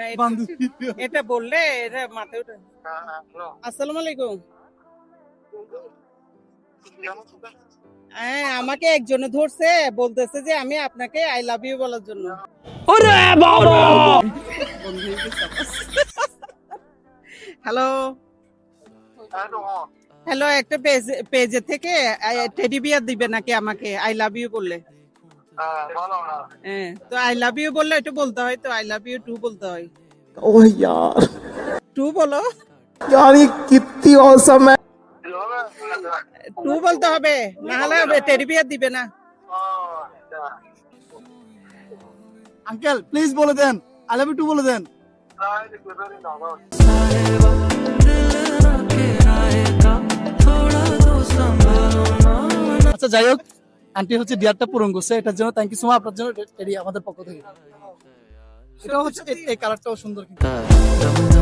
না এটা- বললে এটা মাথায় উঠে। আসসালামু আলাইকুম। হ্যাঁ আমাকে একজনে ধরছে বলতেছে যে আমি আপনাকে আই লাভ ইউ বলার জন্য। হ্যালো। হ্যালো একটা পেজ পেজে থেকে টেডি বিয়ার দিবে নাকি আমাকে? আই লাভ ইউ বললে। হ্যাঁ তো আই লাভ ইউ বললে এটা বলতে হয় তো আই লাভ ইউ টু বলতে হয় ओह यार টু বলো यार ये कितनी औसम है টু বলতে হবে না হলে টেডি বিয়ার দিবে না আঙ্কেল প্লিজ বলে দেন আই লাভ ইউ টু বলে দেন আচ্ছা যাই হোক আন্টি হচ্ছে ডিয়ারটা পূরণ করছে, এটার জন্য থ্যাংক ইউ সো মাচ আপনার জন্য আমাদের পক্ষ থেকে। এটা হচ্ছে এই- এই কালারটাও সুন্দর কিন্তু।